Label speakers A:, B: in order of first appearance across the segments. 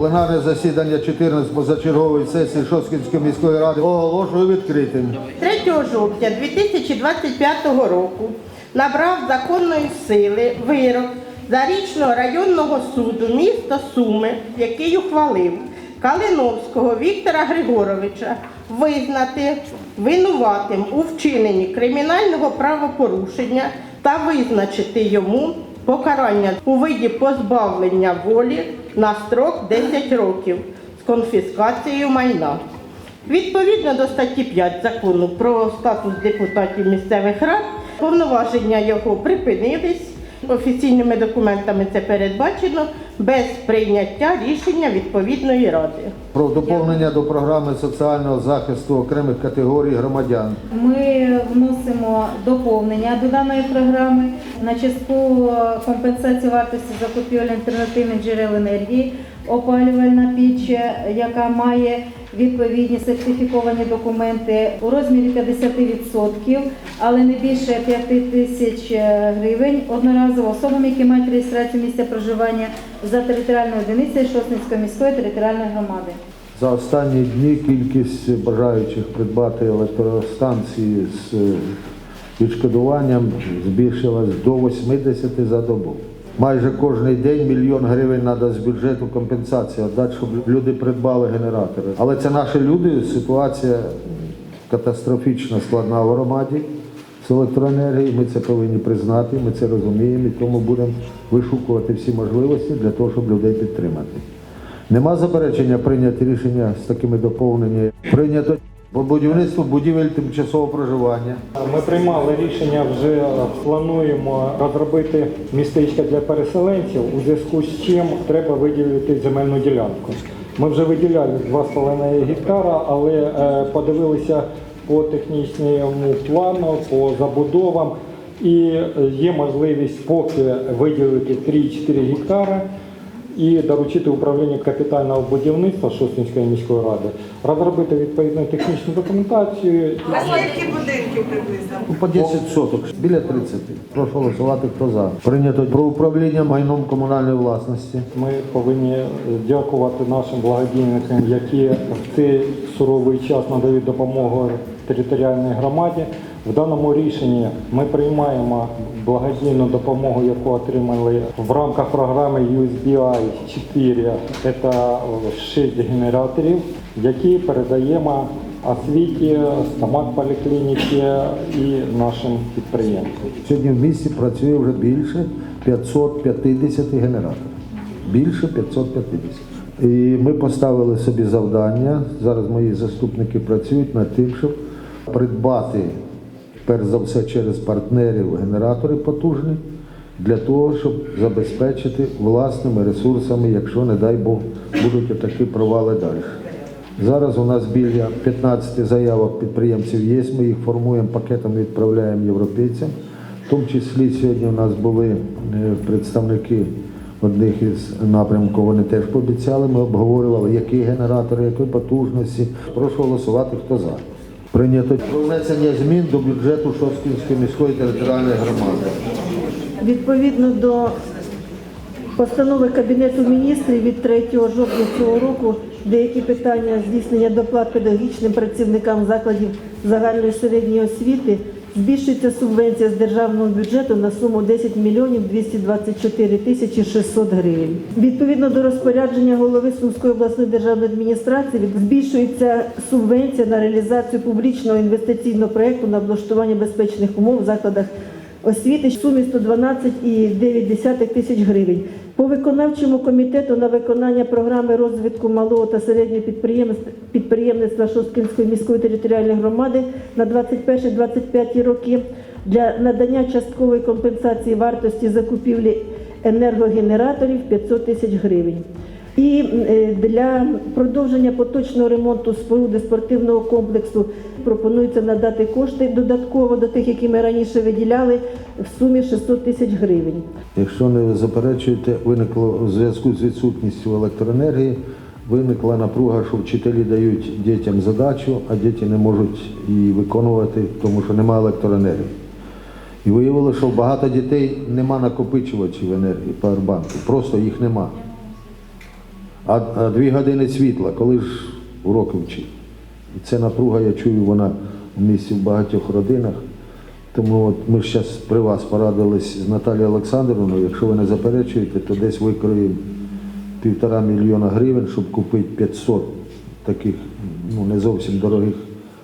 A: Пленарне засідання 14 позачергової сесії Шоскінської міської ради оголошую відкритим.
B: 3 жовтня 2025 року набрав законної сили вирок Зарічного районного суду міста Суми, який ухвалив Калиновського Віктора Григоровича визнати винуватим у вчиненні кримінального правопорушення та визначити йому покарання у виді позбавлення волі на строк 10 років з конфіскацією майна. Відповідно до статті 5 закону про статус депутатів місцевих рад, повноваження його припинились. Офіційними документами це передбачено без прийняття рішення відповідної ради.
A: Про доповнення до програми соціального захисту окремих категорій громадян.
C: Ми вносимо доповнення до даної програми на часткову компенсацію вартості закупівель альтернативних джерел енергії, опалювальна піч, яка має відповідні сертифіковані документи у розмірі 50%, але не більше 5 тисяч гривень одноразово особам, які мають реєстрацію місця проживання за територіальною одиницею Шосницької міської територіальної громади.
A: За останні дні кількість бажаючих придбати електростанції з е, відшкодуванням збільшилась до 80 за добу. Майже кожен день мільйон гривень треба з бюджету компенсації дати, щоб люди придбали генератори. Але це наші люди, ситуація катастрофічно складна в громаді з електроенергією. Ми це повинні признати, ми це розуміємо і тому будемо вишукувати всі можливості для того, щоб людей підтримати. Нема заперечення прийняти рішення з такими доповненнями. Прийнято по будівництву будівель тимчасового проживання.
D: Ми приймали рішення, вже плануємо розробити містечко для переселенців, у зв'язку з чим треба виділити земельну ділянку. Ми вже виділяли 2,5 гектара, але е, подивилися по технічному плану, по забудовам, і е, є можливість поки виділити 3-4 гектари і доручити управлінню капітального будівництва Шостинської міської ради розробити відповідну технічну документацію.
E: А скільки будинків приблизно?
A: Ну, По 10 соток, біля 30. Прошу голосувати, хто за. Прийнято про управління майном комунальної власності.
D: Ми повинні дякувати нашим благодійникам, які в цей суровий час надають допомогу територіальній громаді. В даному рішенні ми приймаємо благодійну допомогу, яку отримали в рамках програми USBI 4. Це 6 генераторів, які передаємо освіті, стомат поліклініки і нашим підприємцям.
A: Сьогодні в місті працює вже більше 550 генераторів. Більше 550. І ми поставили собі завдання. Зараз мої заступники працюють над тим, щоб придбати, перш за все, через партнерів генератори потужні, для того, щоб забезпечити власними ресурсами, якщо, не дай Бог, будуть такі провали далі. Зараз у нас біля 15 заявок підприємців є. Ми їх формуємо пакетом, і відправляємо європейцям. В тому числі сьогодні у нас були е, представники одних із напрямків. Вони теж пообіцяли. Ми обговорювали, які генератори, якої потужності. Прошу голосувати, хто за. Прийнято про внесення змін до бюджету Шосткінської міської територіальної громади.
F: Відповідно до постанови Кабінету міністрів від 3 жовтня цього року деякі питання здійснення доплат педагогічним працівникам закладів загальної середньої освіти збільшується субвенція з державного бюджету на суму 10 мільйонів 224 тисячі 600 гривень. Відповідно до розпорядження голови Сумської обласної державної адміністрації збільшується субвенція на реалізацію публічного інвестиційного проєкту на облаштування безпечних умов в закладах освіти в сумі 112,9 тисяч гривень. По виконавчому комітету на виконання програми розвитку малого та середнього підприємництва Шосткинської міської територіальної громади на 21-25 роки для надання часткової компенсації вартості закупівлі енергогенераторів 500 тисяч гривень. І е, для продовження поточного ремонту споруди спортивного комплексу пропонується надати кошти додатково до тих, які ми раніше виділяли, в сумі 600 тисяч гривень.
A: Якщо не заперечуєте, виникло у зв'язку з відсутністю електроенергії, виникла напруга, що вчителі дають дітям задачу, а діти не можуть її виконувати, тому що немає електроенергії. І виявилося, що багато дітей нема накопичувачів енергії павербанків, просто їх нема. А, дві години світла, коли ж уроки вчить. І це напруга, я чую, вона в місті в багатьох родинах. Тому от ми зараз при вас порадились з Наталією Олександровною. Якщо ви не заперечуєте, то десь викроїмо півтора мільйона гривень, щоб купити 500 таких ну, не зовсім дорогих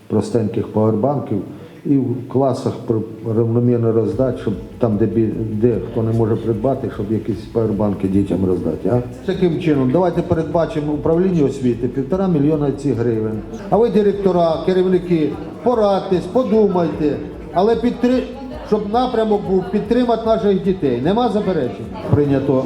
A: простеньких павербанків і в класах рівномірно роздати, щоб там, де, де хто не може придбати, щоб якісь павербанки дітям роздати. А? Таким чином, давайте передбачимо управлінню освіти півтора мільйона цих гривень. А ви, директора, керівники, порадьтесь, подумайте, але підтри... щоб напрямок був підтримати наших дітей. Нема заперечень. Прийнято